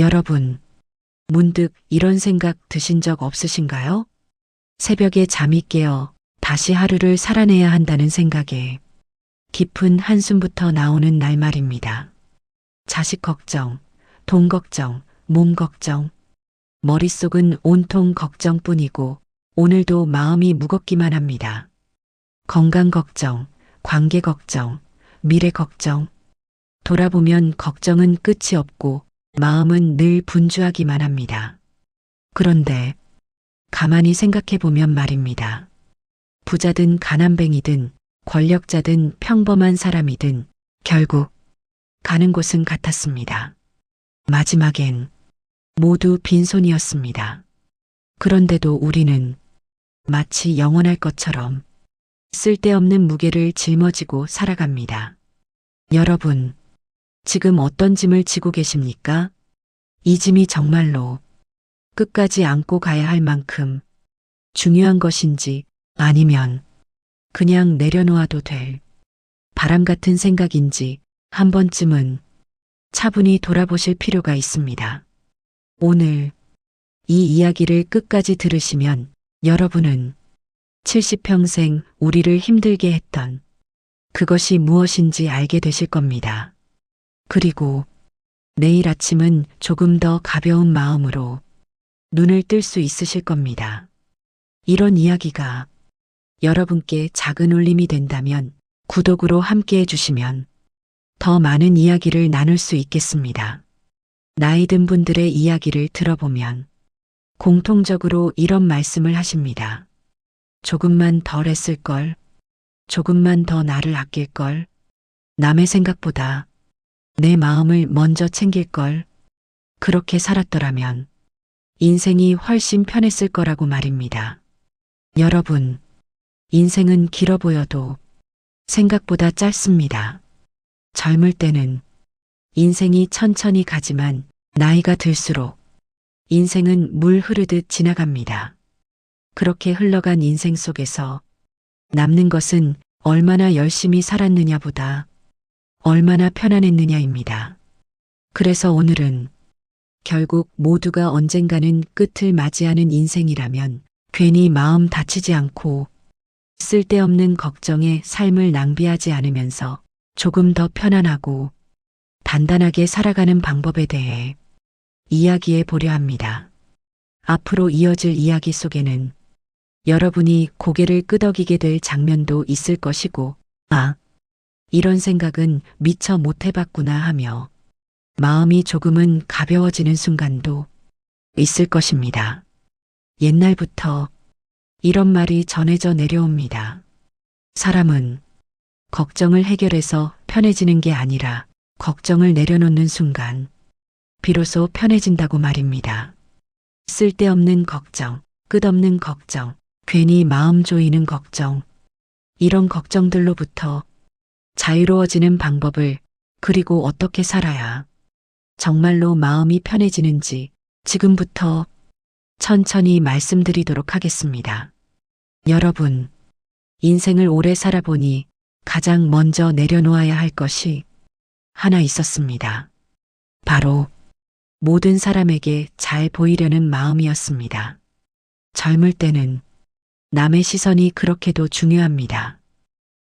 여러분, 문득 이런 생각 드신 적 없으신가요? 새벽에 잠이 깨어 다시 하루를 살아내야 한다는 생각에 깊은 한숨부터 나오는 날 말입니다. 자식 걱정, 돈 걱정, 몸 걱정. 머릿속은 온통 걱정뿐이고 오늘도 마음이 무겁기만 합니다. 건강 걱정, 관계 걱정, 미래 걱정. 돌아보면 걱정은 끝이 없고 마음은 늘 분주하기만 합니다. 그런데 가만히 생각해 보면 말입니다. 부자든 가난뱅이든 권력자든 평범한 사람이든 결국 가는 곳은 같았습니다. 마지막엔 모두 빈손이었습니다. 그런데도 우리는 마치 영원할 것처럼 쓸데없는 무게를 짊어지고 살아갑니다. 여러분, 지금 어떤 짐을 지고 계십니까? 이 짐이 정말로 끝까지 안고 가야 할 만큼 중요한 것인지 아니면 그냥 내려놓아도 될 바람 같은 생각인지 한 번쯤은 차분히 돌아보실 필요가 있습니다. 오늘 이 이야기를 끝까지 들으시면 여러분은 70평생 우리를 힘들게 했던 그것이 무엇인지 알게 되실 겁니다. 그리고 내일 아침은 조금 더 가벼운 마음으로 눈을 뜰 수 있으실 겁니다. 이런 이야기가 여러분께 작은 울림이 된다면 구독으로 함께 해주시면 더 많은 이야기를 나눌 수 있겠습니다. 나이 든 분들의 이야기를 들어보면 공통적으로 이런 말씀을 하십니다. 조금만 덜 했을 걸, 조금만 더 나를 아낄 걸, 남의 생각보다 내 마음을 먼저 챙길 걸, 그렇게 살았더라면 인생이 훨씬 편했을 거라고 말입니다. 여러분, 인생은 길어 보여도 생각보다 짧습니다. 젊을 때는 인생이 천천히 가지만 나이가 들수록 인생은 물 흐르듯 지나갑니다. 그렇게 흘러간 인생 속에서 남는 것은 얼마나 열심히 살았느냐보다 얼마나 편안했느냐입니다. 그래서 오늘은 결국 모두가 언젠가는 끝을 맞이하는 인생이라면 괜히 마음 다치지 않고 쓸데없는 걱정에 삶을 낭비하지 않으면서 조금 더 편안하고 단단하게 살아가는 방법에 대해 이야기해 보려 합니다. 앞으로 이어질 이야기 속에는 여러분이 고개를 끄덕이게 될 장면도 있을 것이고, 아, 이런 생각은 미처 못 해봤구나 하며 마음이 조금은 가벼워지는 순간도 있을 것입니다. 옛날부터 이런 말이 전해져 내려옵니다. 사람은 걱정을 해결해서 편해지는 게 아니라 걱정을 내려놓는 순간 비로소 편해진다고 말입니다. 쓸데없는 걱정, 끝없는 걱정, 괜히 마음 조이는 걱정, 이런 걱정들로부터 자유로워지는 방법을 그리고 어떻게 살아야 정말로 마음이 편해지는지 지금부터 천천히 말씀드리도록 하겠습니다. 여러분, 인생을 오래 살아보니 가장 먼저 내려놓아야 할 것이 하나 있었습니다. 바로 모든 사람에게 잘 보이려는 마음이었습니다. 젊을 때는 남의 시선이 그렇게도 중요합니다.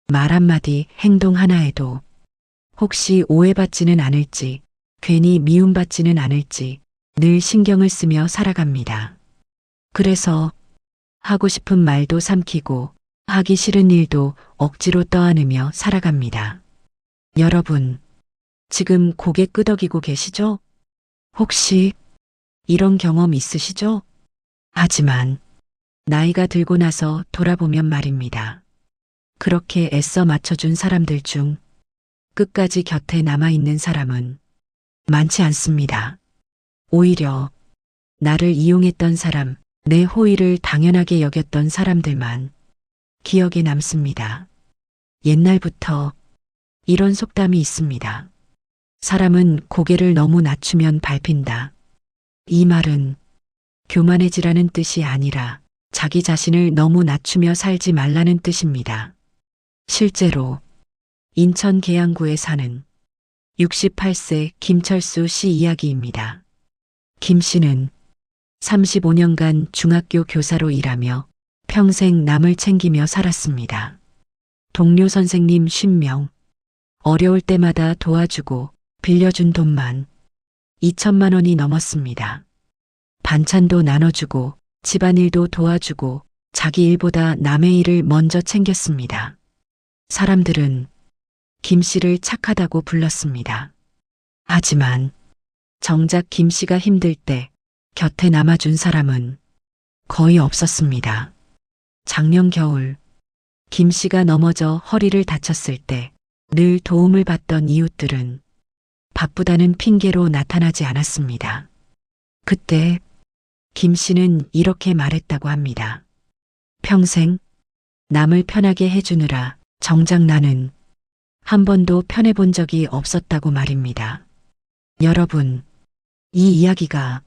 말 한마디, 행동 하나에도 혹시 오해받지는 않을지, 괜히 미움받지는 않을지 늘 신경을 쓰며 살아갑니다. 그래서 하고 싶은 말도 삼키고 하기 싫은 일도 억지로 떠안으며 살아갑니다. 여러분, 지금 고개 끄덕이고 계시죠? 혹시 이런 경험 있으시죠? 하지만 나이가 들고 나서 돌아보면 말입니다. 그렇게 애써 맞춰준 사람들 중 끝까지 곁에 남아있는 사람은 많지 않습니다. 오히려 나를 이용했던 사람, 내 호의를 당연하게 여겼던 사람들만 기억에 남습니다. 옛날부터 이런 속담이 있습니다. 사람은 고개를 너무 낮추면 밟힌다. 이 말은 교만해지라는 뜻이 아니라 자기 자신을 너무 낮추며 살지 말라는 뜻입니다. 실제로 인천 계양구에 사는 68세 김철수 씨 이야기입니다. 김 씨는 35년간 중학교 교사로 일하며 평생 남을 챙기며 살았습니다. 동료 선생님 10명, 어려울 때마다 도와주고 빌려준 돈만 2천만 원이 넘었습니다. 반찬도 나눠주고 집안일도 도와주고 자기 일보다 남의 일을 먼저 챙겼습니다. 사람들은 김 씨를 착하다고 불렀습니다. 하지만 정작 김 씨가 힘들 때 곁에 남아준 사람은 거의 없었습니다. 작년 겨울 김 씨가 넘어져 허리를 다쳤을 때 늘 도움을 받던 이웃들은 바쁘다는 핑계로 나타나지 않았습니다. 그때 김 씨는 이렇게 말했다고 합니다. 평생 남을 편하게 해주느라 정작 나는 한 번도 편해본 적이 없었다고 말입니다. 여러분, 이 이야기가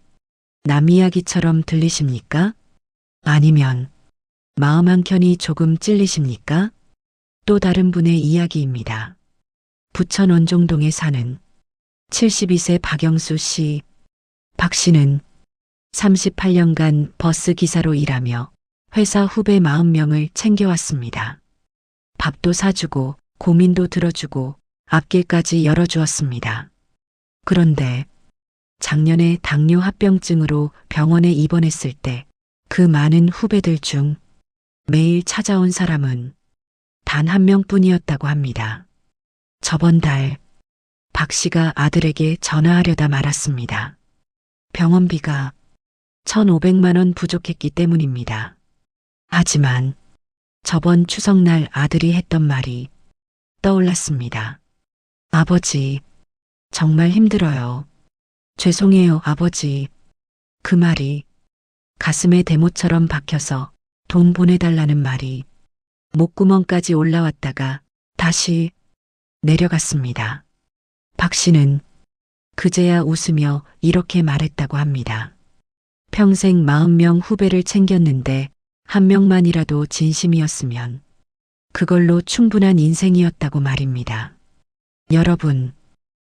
남 이야기처럼 들리십니까? 아니면 마음 한켠이 조금 찔리십니까? 또 다른 분의 이야기입니다. 부천 원종동에 사는 72세 박영수 씨. 박 씨는 38년간 버스 기사로 일하며 회사 후배 40명을 챙겨왔습니다. 밥도 사주고 고민도 들어주고 앞길까지 열어주었습니다. 그런데 작년에 당뇨 합병증으로 병원에 입원했을 때 그 많은 후배들 중 매일 찾아온 사람은 단 한 명뿐이었다고 합니다. 저번 달 박 씨가 아들에게 전화하려다 말았습니다. 병원비가 1,500만 원 부족했기 때문입니다. 하지만 저번 추석날 아들이 했던 말이 떠올랐습니다. 아버지, 정말 힘들어요. 죄송해요, 아버지. 그 말이 가슴에 대못처럼 박혀서 돈 보내달라는 말이 목구멍까지 올라왔다가 다시 내려갔습니다. 박 씨는 그제야 웃으며 이렇게 말했다고 합니다. 평생 40명 후배를 챙겼는데 한 명만이라도 진심이었으면 그걸로 충분한 인생이었다고 말입니다. 여러분,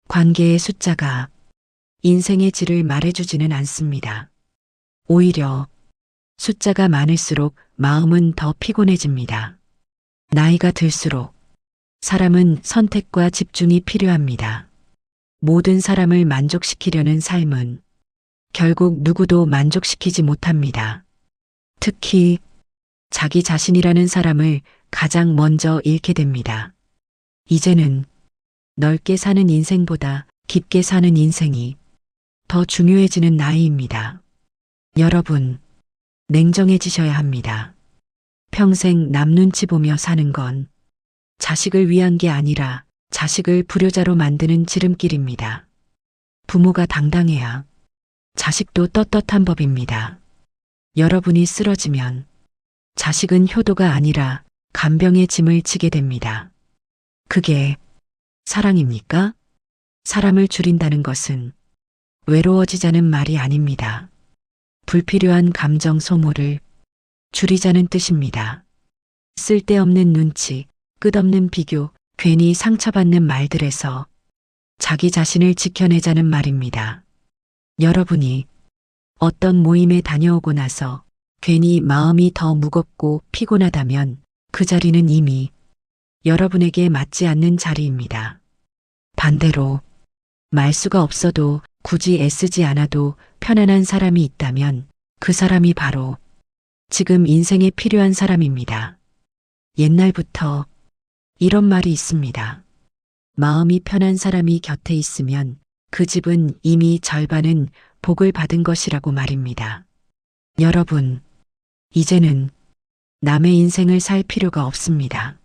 관계의 숫자가 인생의 질을 말해주지는 않습니다. 오히려 숫자가 많을수록 마음은 더 피곤해집니다. 나이가 들수록 사람은 선택과 집중이 필요합니다. 모든 사람을 만족시키려는 삶은 결국 누구도 만족시키지 못합니다. 특히 자기 자신이라는 사람을 가장 먼저 잃게 됩니다. 이제는 넓게 사는 인생보다 깊게 사는 인생이 더 중요해지는 나이입니다. 여러분, 냉정해지셔야 합니다. 평생 남 눈치 보며 사는 건 자식을 위한 게 아니라 자식을 불효자로 만드는 지름길입니다. 부모가 당당해야 자식도 떳떳한 법입니다. 여러분이 쓰러지면 자식은 효도가 아니라 간병의 짐을 지게 됩니다. 그게 사랑입니까? 사람을 줄인다는 것은 외로워지자는 말이 아닙니다. 불필요한 감정 소모를 줄이자는 뜻입니다. 쓸데없는 눈치, 끝없는 비교, 괜히 상처받는 말들에서 자기 자신을 지켜내자는 말입니다. 여러분이 어떤 모임에 다녀오고 나서 괜히 마음이 더 무겁고 피곤하다면 그 자리는 이미 여러분에게 맞지 않는 자리입니다. 반대로 말수가 없어도 굳이 애쓰지 않아도 편안한 사람이 있다면 그 사람이 바로 지금 인생에 필요한 사람입니다. 옛날부터 이런 말이 있습니다. 마음이 편한 사람이 곁에 있으면 그 집은 이미 절반은 복을 받은 것이라고 말입니다. 여러분, 이제는 남의 인생을 살 필요가 없습니다.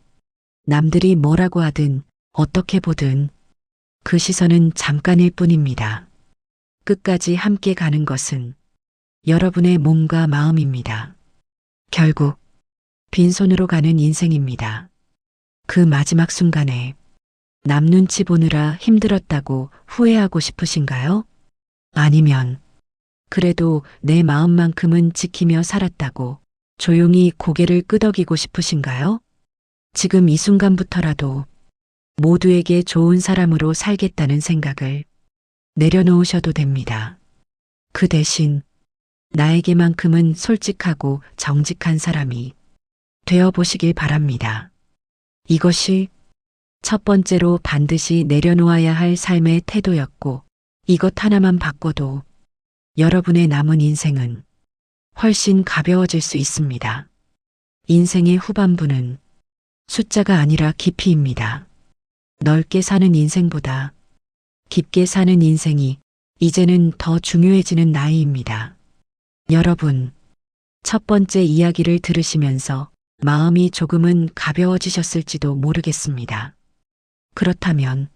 남들이 뭐라고 하든 어떻게 보든 그 시선은 잠깐일 뿐입니다. 끝까지 함께 가는 것은 여러분의 몸과 마음입니다. 결국 빈손으로 가는 인생입니다. 그 마지막 순간에 남 눈치 보느라 힘들었다고 후회하고 싶으신가요? 아니면 그래도 내 마음만큼은 지키며 살았다고 조용히 고개를 끄덕이고 싶으신가요? 지금 이 순간부터라도 모두에게 좋은 사람으로 살겠다는 생각을 내려놓으셔도 됩니다. 그 대신 나에게만큼은 솔직하고 정직한 사람이 되어 보시길 바랍니다. 이것이 첫 번째로 반드시 내려놓아야 할 삶의 태도였고 이것 하나만 바꿔도 여러분의 남은 인생은 훨씬 가벼워질 수 있습니다. 인생의 후반부는 숫자가 아니라 깊이입니다. 넓게 사는 인생보다 깊게 사는 인생이 이제는 더 중요해지는 나이입니다. 여러분, 첫 번째 이야기를 들으시면서 마음이 조금은 가벼워지셨을지도 모르겠습니다. 그렇다면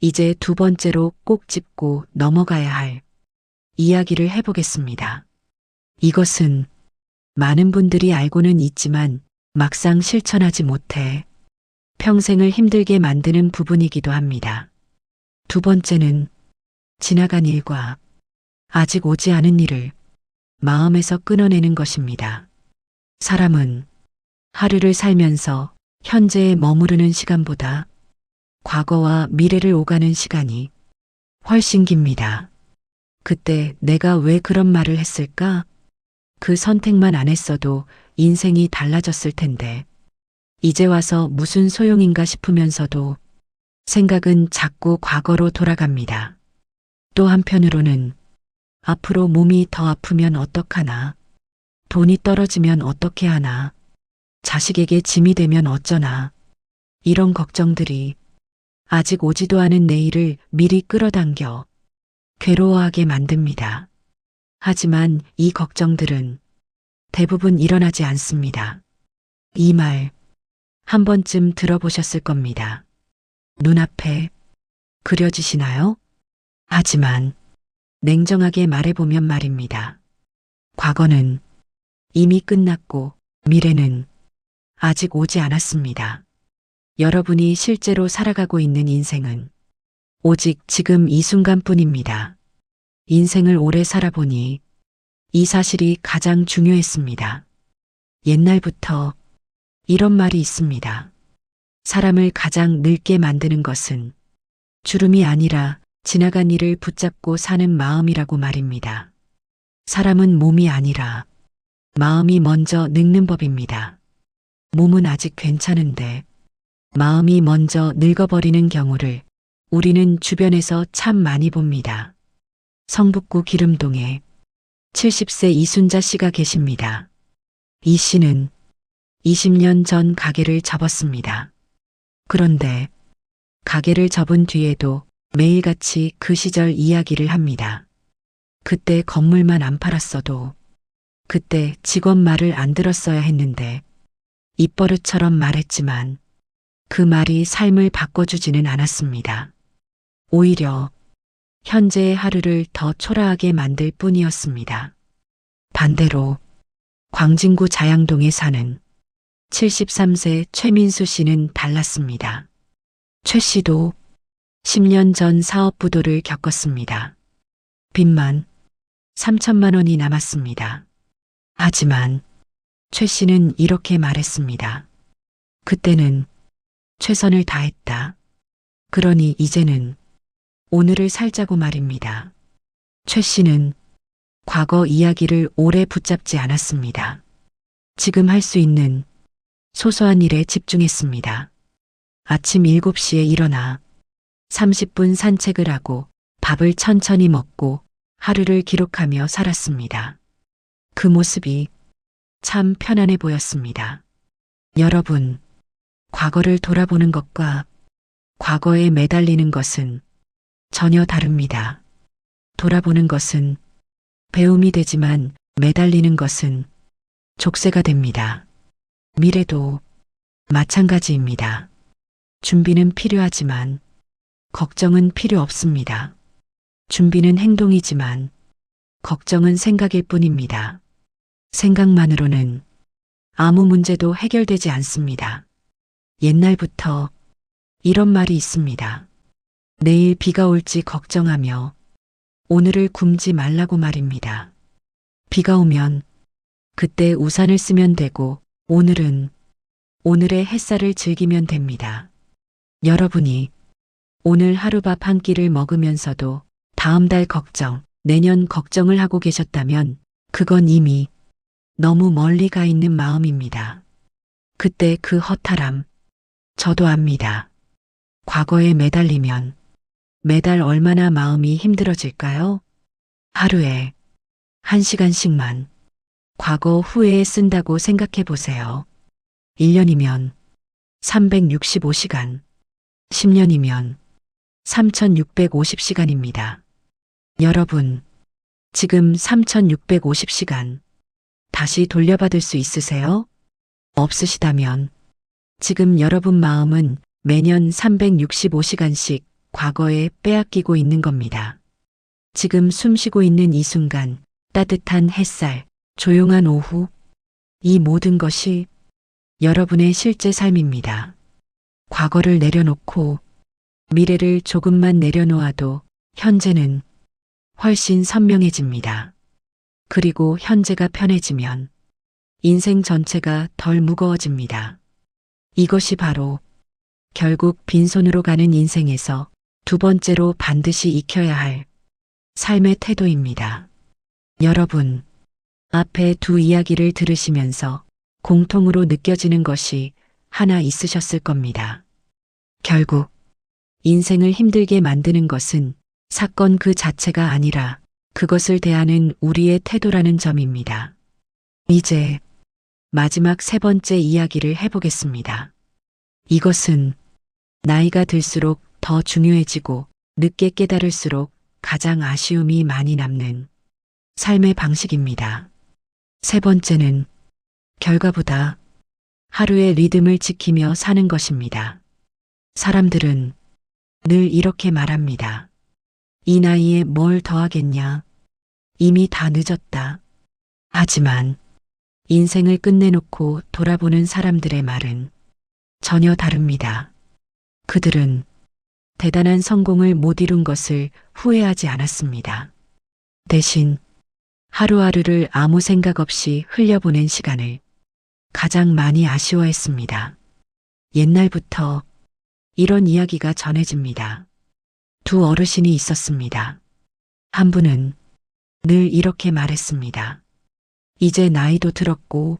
이제 두 번째로 꼭 짚고 넘어가야 할 이야기를 해보겠습니다. 이것은 많은 분들이 알고는 있지만 막상 실천하지 못해 평생을 힘들게 만드는 부분이기도 합니다. 두 번째는 지나간 일과 아직 오지 않은 일을 마음에서 끊어내는 것입니다. 사람은 하루를 살면서 현재에 머무르는 시간보다 과거와 미래를 오가는 시간이 훨씬 깁니다. 그때 내가 왜 그런 말을 했을까? 그 선택만 안 했어도 인생이 달라졌을 텐데. 이제 와서 무슨 소용인가 싶으면서도 생각은 자꾸 과거로 돌아갑니다. 또 한편으로는 앞으로 몸이 더 아프면 어떡하나, 돈이 떨어지면 어떻게 하나, 자식에게 짐이 되면 어쩌나, 이런 걱정들이 아직 오지도 않은 내일을 미리 끌어당겨 괴로워하게 만듭니다. 하지만 이 걱정들은 대부분 일어나지 않습니다. 이 말 한 번쯤 들어보셨을 겁니다. 눈앞에 그려지시나요? 하지만 냉정하게 말해보면 말입니다. 과거는 이미 끝났고 미래는 아직 오지 않았습니다. 여러분이 실제로 살아가고 있는 인생은 오직 지금 이 순간뿐입니다. 인생을 오래 살아보니 이 사실이 가장 중요했습니다. 옛날부터 이런 말이 있습니다. 사람을 가장 늙게 만드는 것은 주름이 아니라 지나간 일을 붙잡고 사는 마음이라고 말입니다. 사람은 몸이 아니라 마음이 먼저 늙는 법입니다. 몸은 아직 괜찮은데 마음이 먼저 늙어버리는 경우를 우리는 주변에서 참 많이 봅니다. 성북구 기름동에 70세 이순자 씨가 계십니다. 이 씨는 20년 전 가게를 접었습니다. 그런데 가게를 접은 뒤에도 매일같이 그 시절 이야기를 합니다. 그때 건물만 안 팔았어도 그때 직원 말을 안 들었어야 했는데 입버릇처럼 말했지만 그 말이 삶을 바꿔주지는 않았습니다. 오히려 현재의 하루를 더 초라하게 만들 뿐이었습니다. 반대로 광진구 자양동에 사는 73세 최민수 씨는 달랐습니다. 최 씨도 10년 전 사업 부도를 겪었습니다. 빚만 3천만 원이 남았습니다. 하지만 최 씨는 이렇게 말했습니다. 그때는 최선을 다했다. 그러니 이제는 오늘을 살자고 말입니다. 최 씨는 과거 이야기를 오래 붙잡지 않았습니다. 지금 할 수 있는 소소한 일에 집중했습니다. 아침 7시에 일어나 30분 산책을 하고 밥을 천천히 먹고 하루를 기록하며 살았습니다. 그 모습이 참 편안해 보였습니다. 여러분, 과거를 돌아보는 것과 과거에 매달리는 것은 전혀 다릅니다. 돌아보는 것은 배움이 되지만 매달리는 것은 족쇄가 됩니다. 미래도 마찬가지입니다. 준비는 필요하지만 걱정은 필요 없습니다. 준비는 행동이지만 걱정은 생각일 뿐입니다. 생각만으로는 아무 문제도 해결되지 않습니다. 옛날부터 이런 말이 있습니다. 내일 비가 올지 걱정하며 오늘을 굶지 말라고 말입니다. 비가 오면 그때 우산을 쓰면 되고 오늘은 오늘의 햇살을 즐기면 됩니다. 여러분이 오늘 하루 밥 한 끼를 먹으면서도 다음 달 걱정, 내년 걱정을 하고 계셨다면 그건 이미 너무 멀리 가 있는 마음입니다. 그때 그 허탈함, 저도 압니다. 과거에 매달리면 매달 얼마나 마음이 힘들어질까요? 하루에 한 시간씩만 과거 후회에 쓴다고 생각해 보세요. 1년이면 365시간, 10년이면 3650시간입니다. 여러분, 지금 3650시간 다시 돌려받을 수 있으세요? 없으시다면 지금 여러분 마음은 매년 365시간씩 과거에 빼앗기고 있는 겁니다. 지금 숨 쉬고 있는 이 순간 따뜻한 햇살, 조용한 오후, 이 모든 것이 여러분의 실제 삶입니다. 과거를 내려놓고 미래를 조금만 내려놓아도 현재는 훨씬 선명해집니다. 그리고 현재가 편해지면 인생 전체가 덜 무거워집니다. 이것이 바로 결국 빈손으로 가는 인생에서 두 번째로 반드시 익혀야 할 삶의 태도입니다. 여러분, 앞에 두 이야기를 들으시면서 공통으로 느껴지는 것이 하나 있으셨을 겁니다. 결국 인생을 힘들게 만드는 것은 사건 그 자체가 아니라 그것을 대하는 우리의 태도라는 점입니다. 이제 마지막 세 번째 이야기를 해보겠습니다. 이것은 나이가 들수록 더 중요해지고 늦게 깨달을수록 가장 아쉬움이 많이 남는 삶의 방식입니다. 세 번째는 결과보다 하루의 리듬을 지키며 사는 것입니다. 사람들은 늘 이렇게 말합니다. 이 나이에 뭘 더하겠냐? 이미 다 늦었다. 하지만 인생을 끝내놓고 돌아보는 사람들의 말은 전혀 다릅니다. 그들은 대단한 성공을 못 이룬 것을 후회하지 않았습니다. 대신 하루하루를 아무 생각 없이 흘려보낸 시간을 가장 많이 아쉬워했습니다. 옛날부터 이런 이야기가 전해집니다. 두 어르신이 있었습니다. 한 분은 늘 이렇게 말했습니다. 이제 나이도 들었고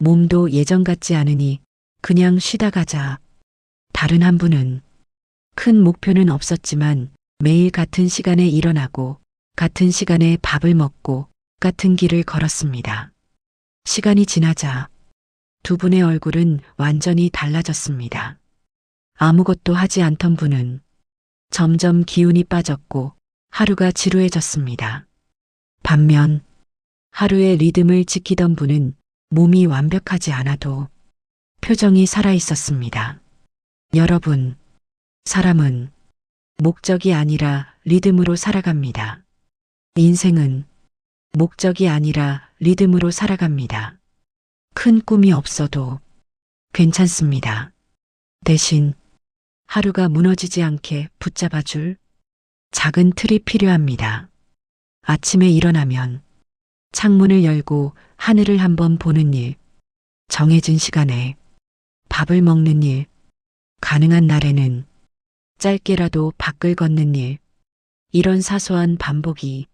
몸도 예전 같지 않으니 그냥 쉬다 가자. 다른 한 분은 큰 목표는 없었지만 매일 같은 시간에 일어나고 같은 시간에 밥을 먹고 같은 길을 걸었습니다. 시간이 지나자 두 분의 얼굴은 완전히 달라졌습니다. 아무것도 하지 않던 분은 점점 기운이 빠졌고 하루가 지루해졌습니다. 반면 하루의 리듬을 지키던 분은 몸이 완벽하지 않아도 표정이 살아 있었습니다. 여러분, 사람은 목적이 아니라 리듬으로 살아갑니다. 인생은 목적이 아니라 리듬으로 살아갑니다. 큰 꿈이 없어도 괜찮습니다. 대신 하루가 무너지지 않게 붙잡아줄 작은 틀이 필요합니다. 아침에 일어나면 창문을 열고 하늘을 한번 보는 일, 정해진 시간에 밥을 먹는 일, 가능한 날에는 짧게라도 밖을 걷는 일, 이런 사소한 반복이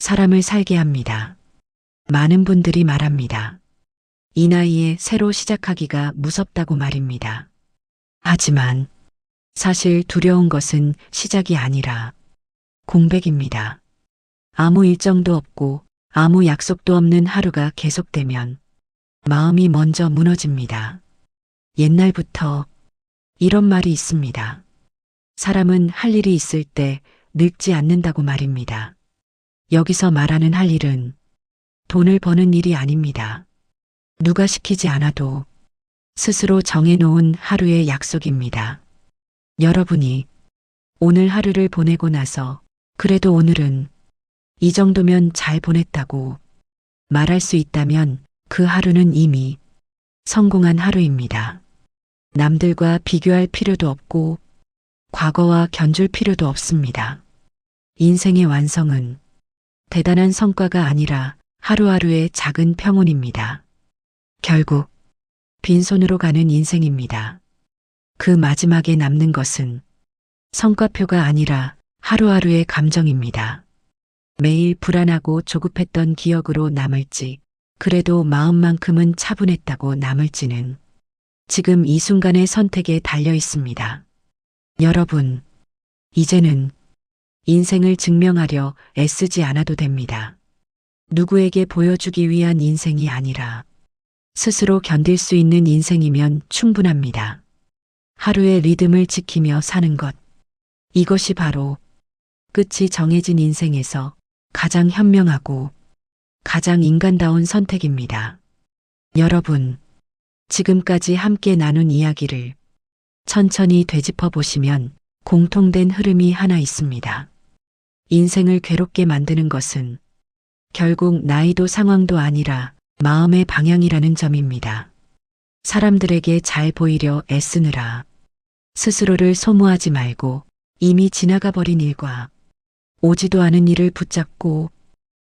사람을 살게 합니다. 많은 분들이 말합니다. 이 나이에 새로 시작하기가 무섭다고 말입니다. 하지만 사실 두려운 것은 시작이 아니라 공백입니다. 아무 일정도 없고 아무 약속도 없는 하루가 계속되면 마음이 먼저 무너집니다. 옛날부터 이런 말이 있습니다. 사람은 할 일이 있을 때 늙지 않는다고 말입니다. 여기서 말하는 할 일은 돈을 버는 일이 아닙니다. 누가 시키지 않아도 스스로 정해놓은 하루의 약속입니다. 여러분이 오늘 하루를 보내고 나서 그래도 오늘은 이 정도면 잘 보냈다고 말할 수 있다면 그 하루는 이미 성공한 하루입니다. 남들과 비교할 필요도 없고 과거와 견줄 필요도 없습니다. 인생의 완성은 대단한 성과가 아니라 하루하루의 작은 평온입니다. 결국 빈손으로 가는 인생입니다. 그 마지막에 남는 것은 성과표가 아니라 하루하루의 감정입니다. 매일 불안하고 조급했던 기억으로 남을지, 그래도 마음만큼은 차분했다고 남을지는 지금 이 순간의 선택에 달려 있습니다. 여러분, 이제는 인생을 증명하려 애쓰지 않아도 됩니다. 누구에게 보여주기 위한 인생이 아니라 스스로 견딜 수 있는 인생이면 충분합니다. 하루의 리듬을 지키며 사는 것. 이것이 바로 끝이 정해진 인생에서 가장 현명하고 가장 인간다운 선택입니다. 여러분, 지금까지 함께 나눈 이야기를 천천히 되짚어 보시면 공통된 흐름이 하나 있습니다. 인생을 괴롭게 만드는 것은 결국 나이도 상황도 아니라 마음의 방향이라는 점입니다. 사람들에게 잘 보이려 애쓰느라 스스로를 소모하지 말고 이미 지나가 버린 일과 오지도 않은 일을 붙잡고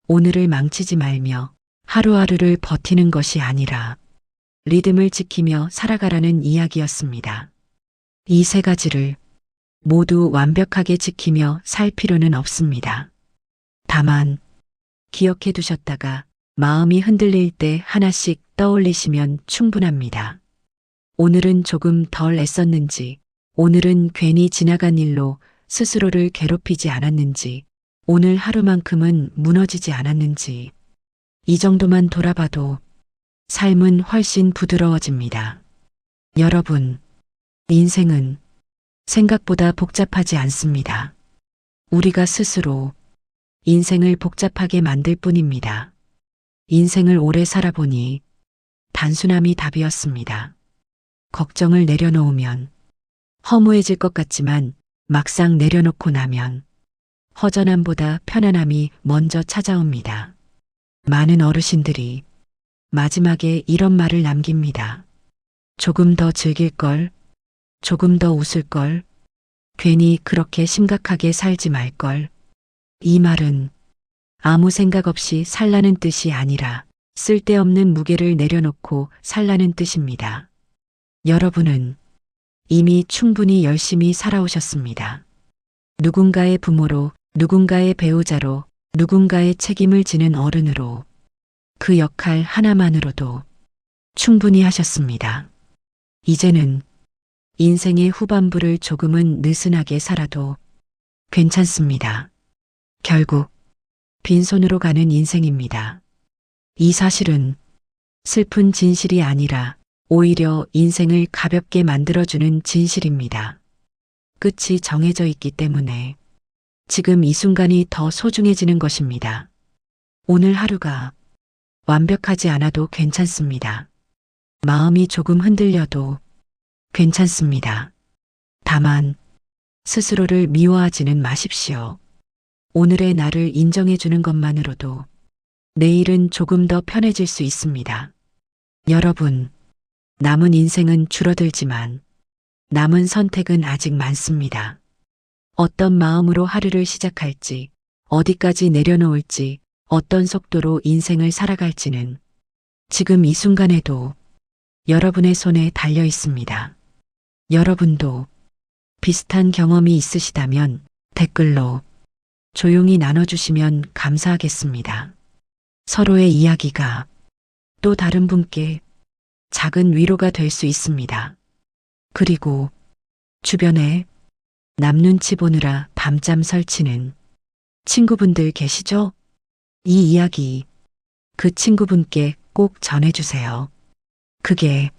오늘을 망치지 말며 하루하루를 버티는 것이 아니라 리듬을 지키며 살아가라는 이야기였습니다. 이 세 가지를 모두 완벽하게 지키며 살 필요는 없습니다. 다만 기억해 두셨다가 마음이 흔들릴 때 하나씩 떠올리시면 충분합니다. 오늘은 조금 덜 애썼는지, 오늘은 괜히 지나간 일로 스스로를 괴롭히지 않았는지, 오늘 하루만큼은 무너지지 않았는지, 이 정도만 돌아봐도 삶은 훨씬 부드러워집니다. 여러분, 인생은 생각보다 복잡하지 않습니다. 우리가 스스로 인생을 복잡하게 만들 뿐입니다. 인생을 오래 살아보니 단순함이 답이었습니다. 걱정을 내려놓으면 허무해질 것 같지만 막상 내려놓고 나면 허전함보다 편안함이 먼저 찾아옵니다. 많은 어르신들이 마지막에 이런 말을 남깁니다. 조금 더 즐길 걸, 조금 더 웃을 걸, 괜히 그렇게 심각하게 살지 말 걸. 이 말은 아무 생각 없이 살라는 뜻이 아니라 쓸데없는 무게를 내려놓고 살라는 뜻입니다. 여러분은 이미 충분히 열심히 살아오셨습니다. 누군가의 부모로, 누군가의 배우자로, 누군가의 책임을 지는 어른으로 그 역할 하나만으로도 충분히 하셨습니다. 이제는 인생의 후반부를 조금은 느슨하게 살아도 괜찮습니다. 결국 빈손으로 가는 인생입니다. 이 사실은 슬픈 진실이 아니라 오히려 인생을 가볍게 만들어주는 진실입니다. 끝이 정해져 있기 때문에 지금 이 순간이 더 소중해지는 것입니다. 오늘 하루가 완벽하지 않아도 괜찮습니다. 마음이 조금 흔들려도 괜찮습니다. 다만 스스로를 미워하지는 마십시오. 오늘의 나를 인정해주는 것만으로도 내일은 조금 더 편해질 수 있습니다. 여러분, 남은 인생은 줄어들지만 남은 선택은 아직 많습니다. 어떤 마음으로 하루를 시작할지, 어디까지 내려놓을지, 어떤 속도로 인생을 살아갈지는 지금 이 순간에도 여러분의 손에 달려 있습니다. 여러분도 비슷한 경험이 있으시다면 댓글로 조용히 나눠주시면 감사하겠습니다. 서로의 이야기가 또 다른 분께 작은 위로가 될 수 있습니다. 그리고 주변에 남 눈치 보느라 밤잠 설치는 친구분들 계시죠? 이 이야기 그 친구분께 꼭 전해주세요. 그게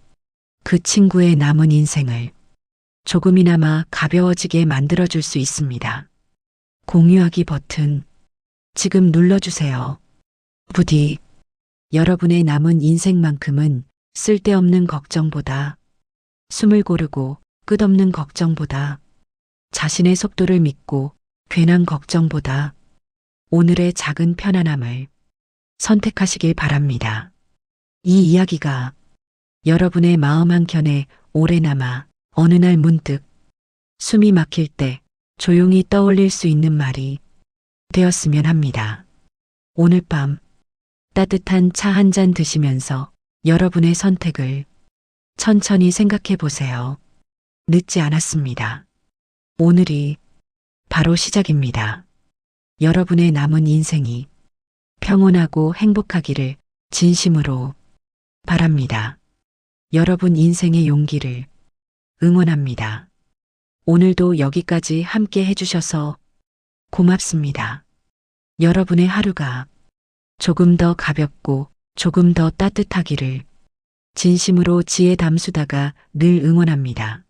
그 친구의 남은 인생을 조금이나마 가벼워지게 만들어줄 수 있습니다. 공유하기 버튼 지금 눌러주세요. 부디 여러분의 남은 인생만큼은 쓸데없는 걱정보다 숨을 고르고 끝없는 걱정보다 자신의 속도를 믿고 괜한 걱정보다 오늘의 작은 편안함을 선택하시길 바랍니다. 이 이야기가 여러분의 마음 한켠에 오래 남아 어느 날 문득 숨이 막힐 때 조용히 떠올릴 수 있는 말이 되었으면 합니다. 오늘 밤 따뜻한 차 한 잔 드시면서 여러분의 선택을 천천히 생각해 보세요. 늦지 않았습니다. 오늘이 바로 시작입니다. 여러분의 남은 인생이 평온하고 행복하기를 진심으로 바랍니다. 여러분 인생의 용기를 응원합니다. 오늘도 여기까지 함께 해주셔서 고맙습니다. 여러분의 하루가 조금 더 가볍고 조금 더 따뜻하기를 진심으로 지혜 담수다가 늘 응원합니다.